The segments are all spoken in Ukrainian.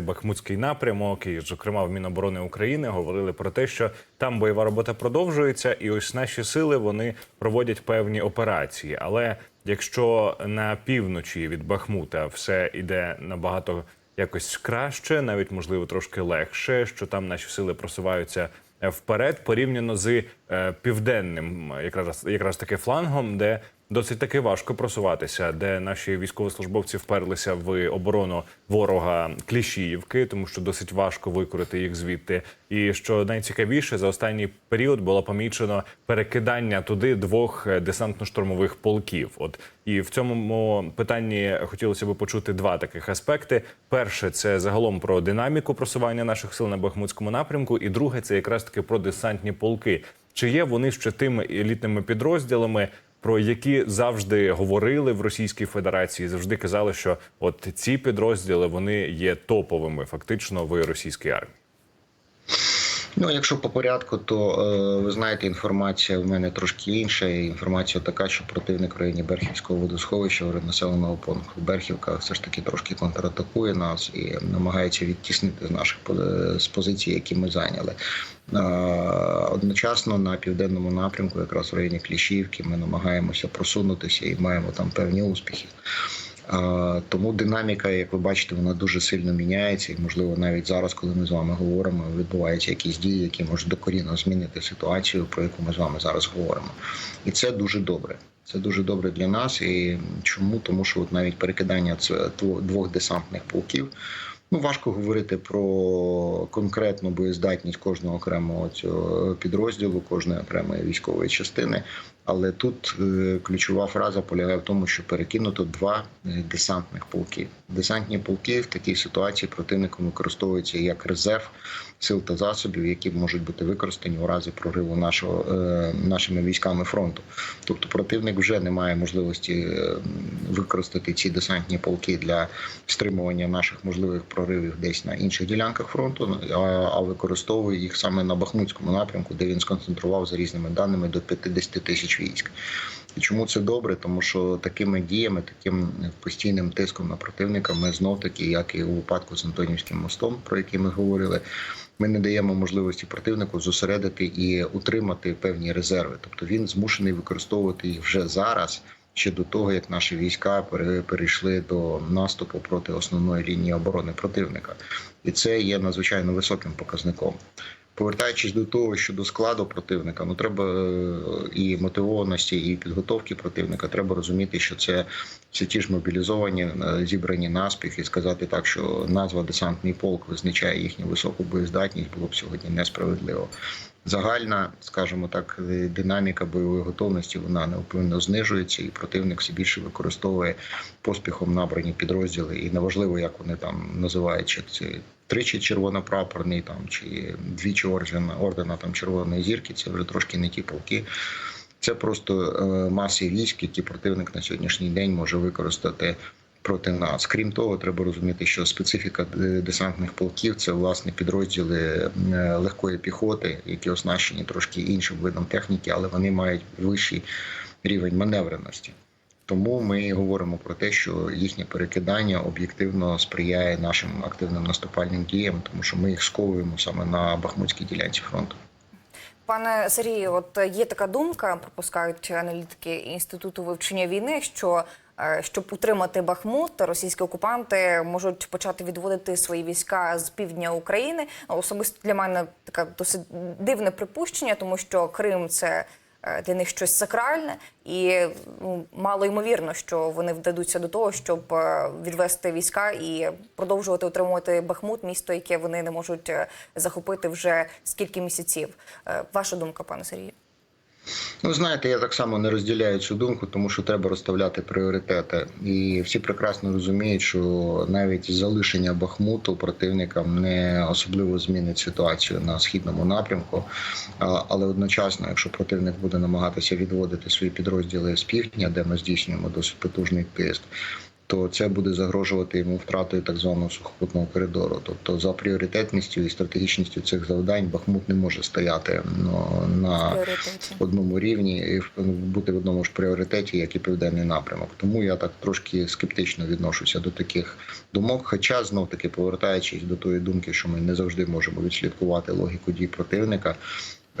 Бахмутський напрямок, і зокрема в Міноборони України говорили про те, що там бойова робота продовжується, і ось наші сили вони проводять певні операції. Але якщо на півночі від Бахмута все йде набагато якось краще, навіть можливо трошки легше, що там наші сили просуваються е, вперед, порівняно з е, південним, якраз якраз таки флангом, де досить таки важко просуватися, де наші військовослужбовці вперлися в оборону ворога Кліщіївки, тому що досить важко викорити їх звідти. І що найцікавіше, за останній період було помічено перекидання туди двох е, десантно-штурмових полків. От і в цьому питанні хотілося б почути два таких аспекти: перше це загалом про динаміку просування наших сил на Бахмутському напрямку, і друге це якраз таки про десантні полки. Чи є вони ще тими елітними підрозділами, про які завжди говорили в Російській Федерації, завжди казали, що от ці підрозділи вони є топовими фактично в російській армії. Ну, якщо по порядку, то е, ви знаєте, інформація в мене трошки інша. Інформація така, що противник в районі Берхівського водосховища в населеного пункту Берхівка все ж таки трошки контратакує нас і намагається відтіснити з наших з позицій, які ми зайняли. Одночасно на південному напрямку, якраз в районі Кліщівки, ми намагаємося просунутися і маємо там певні успіхи. Тому динаміка, як ви бачите, вона дуже сильно міняється, і можливо навіть зараз, коли ми з вами говоримо, відбуваються якісь дії, які можуть докорінно змінити ситуацію, про яку ми з вами зараз говоримо. І це дуже добре. Це дуже добре для нас. І чому? Тому що от навіть перекидання двох десантних полків. Ну, важко говорити про конкретну боєздатність кожного окремого цього підрозділу, кожної окремої військової частини. Але тут е, ключова фраза полягає в тому, що перекинуто два е, десантних полки. Десантні полки в такій ситуації противником використовуються як резерв сил та засобів, які можуть бути використані у разі прориву нашого е, нашими військами фронту. Тобто противник вже не має можливості використати ці десантні полки для стримування наших можливих проривів десь на інших ділянках фронту, а використовує їх саме на Бахмутському напрямку, де він сконцентрував за різними даними до 50 тисяч військ. І чому це добре? Тому що такими діями, таким постійним тиском на противника, ми знов таки, як і у випадку з Антонівським мостом, про який ми говорили, ми не даємо можливості противнику зосередити і утримати певні резерви. Тобто він змушений використовувати їх вже зараз. Ще до того, як наші війська перейшли до наступу проти основної лінії оборони противника, і це є надзвичайно високим показником. Повертаючись до того, що до складу противника, ну треба е, і мотивованості, і підготовки противника. Треба розуміти, що це все ті ж мобілізовані, е, зібрані наспіх, і сказати так, що назва десантний полк визначає їхню високу боєздатність, було б сьогодні несправедливо. Загальна, скажімо так, е, динаміка бойової готовності вона неупинно знижується, і противник все більше використовує поспіхом набрані підрозділи. І неважливо, як вони там називають, чи це тричі червонопрапорний там чи двічі ордена, ордена там червоної зірки. Це вже трошки не ті полки. Це просто е, маси військ, які противник на сьогоднішній день може використати проти нас. Крім того, треба розуміти, що специфіка е, десантних полків це власне підрозділи е, легкої піхоти, які оснащені трошки іншим видом техніки, але вони мають вищий рівень маневреності. Тому ми говоримо про те, що їхнє перекидання об'єктивно сприяє нашим активним наступальним діям, тому що ми їх сковуємо саме на бахмутській ділянці фронту. Пане Сергію, от є така думка, пропускають аналітики інституту вивчення війни, що е, щоб утримати Бахмут, російські окупанти можуть почати відводити свої війська з півдня України. Особисто для мене таке досить дивне припущення, тому що Крим це для них щось сакральне, і ну, мало ймовірно, що вони вдадуться до того, щоб е, відвести війська і продовжувати отримувати Бахмут, місто, яке вони не можуть е, захопити вже скільки місяців. Е, Ваша думка, пане Сергію? Ну, знаєте, я так само не розділяю цю думку, тому що треба розставляти пріоритети. І всі прекрасно розуміють, що навіть залишення Бахмуту противникам не особливо змінить ситуацію на східному напрямку. Але одночасно, якщо противник буде намагатися відводити свої підрозділи з півдня, де ми здійснюємо досить потужний тиск. То це буде загрожувати йому втратою так званого сухопутного коридору. Тобто, за пріоритетністю і стратегічністю цих завдань Бахмут не може стояти ну, на одному рівні і бути в одному ж пріоритеті, як і південний напрямок. Тому я так трошки скептично відношуся до таких думок. Хоча знов таки повертаючись до тої думки, що ми не завжди можемо відслідкувати логіку дій противника.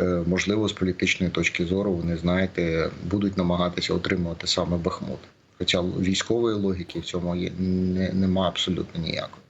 е, Можливо, з політичної точки зору вони знаєте будуть намагатися отримувати саме Бахмут. Хоча військової логіки в цьому є не, нема абсолютно ніякої.